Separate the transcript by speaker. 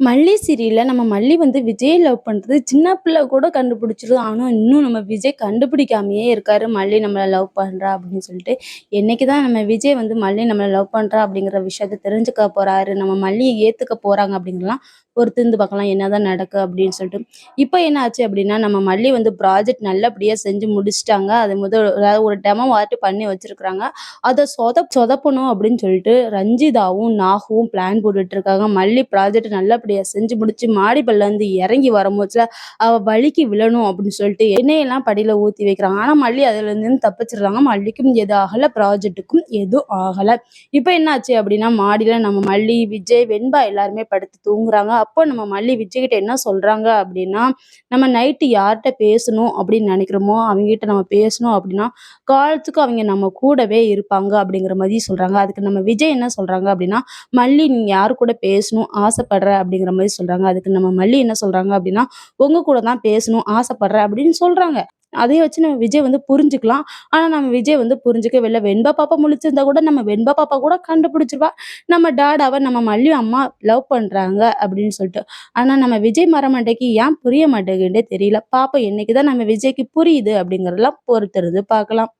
Speaker 1: மல்லி சீரியலில் நம்ம மல்லி வந்து விஜய் லவ் பண்ணுறது சின்ன பிள்ளை கூட கண்டுபிடிச்சிரும். ஆனால் இன்னும் நம்ம விஜய் கண்டுபிடிக்காமையே இருக்காரு. மல்லி நம்மளை லவ் பண்ணுறா அப்படின்னு சொல்லிட்டு. என்னைக்கு தான் நம்ம விஜய் வந்து மல்லி நம்மளை லவ் பண்ணுறா அப்படிங்கிற விஷயத்த தெரிஞ்சுக்க போகிறாரு நம்ம மல்லியை ஏற்றுக்க போகிறாங்க அப்படிங்கிறலாம் ஒரு திருந்து பார்க்கலாம். என்னதான் நடக்கு அப்படின்னு சொல்லிட்டு. இப்போ என்ன ஆச்சு அப்படின்னா, நம்ம மல்லி வந்து ப்ராஜெக்ட் நல்லபடியாக செஞ்சு முடிச்சிட்டாங்க அது முதல் அதாவது ஒரு டெமோ வாட்டி பண்ணி வச்சுருக்குறாங்க அதை சொதப் சொதப்பணும் அப்படின்னு சொல்லிட்டு ரஞ்சிதாவும், நாகுவும் பிளான் போட்டுட்ருக்காங்க மல்லி ப்ராஜெக்ட் நல்லபடியா செஞ்சு முடிச்சு மாடிப்படில இருந்து இறங்கி வரும்போதுல அவ வலிக்கு விழணும் அப்படின்னு சொல்லிட்டு எண்ணெயெல்லாம் படியில ஊத்தி வைக்கிறாங்க. ஆனா மல்லி அதுலேருந்து தப்பிச்சிடுறாங்க. மல்லிக்கும் எதுவும் ஆகல, ப்ராஜெக்ட்டுக்கும் எதுவும் ஆகல. இப்ப என்னாச்சு அப்படின்னா, மாடியில நம்ம மல்லி, விஜய், வெண்பா எல்லாருமே படுத்து தூங்குறாங்க. அப்போ நம்ம மல்லி விஜய் கிட்ட என்ன சொல்றாங்க அப்படின்னா, நம்ம நைட்டு யார்கிட்ட பேசணும் அப்படின்னு நினைக்கிறோமோ, அவங்ககிட்ட நம்ம பேசணும் அப்படின்னா, காலத்துக்கு அவங்க நம்ம கூடவே இருப்பாங்க அப்படிங்கிற மாதிரி சொல்றாங்க. அதுக்கு நம்ம விஜய் என்ன சொல்றாங்க அப்படின்னா, மல்லி நீ யார் கூட பேசணும் ஆசைப்படுற அப்படிங்கிற மாரி சொல்றாங்க. அதுக்கு நம்ம மல்லி என்ன சொல்றாங்க அப்படின்னா, உங்க கூட தான் பேசணும் ஆசைப்படுறேன் அப்படின்னு சொல்றாங்க. அதை வச்சு நம்ம விஜய் வந்து புரிஞ்சுக்கலாம். ஆனா நம்ம விஜய் வந்து புரிஞ்சுக்கவே இல்லை வெண்பா பாப்பா முழிச்சிருந்தா கூட நம்ம வெண்பா பாப்பா கூட கண்டுபிடிச்சிருவா. நம்ம டாடாவை நம்ம மல்லி அம்மா லவ் பண்றாங்க அப்படின்னு சொல்லிட்டு. ஆனா நம்ம விஜய் மரமண்டைக்கு ஏன் புரிய மாட்டேங்குதுன்னே தெரியல. பாப்பா என்னைக்கு தான் நம்ம விஜய்க்கு புரியுது அப்படிங்கிறதெல்லாம் பொறுத்திருந்து பார்க்கலாம்.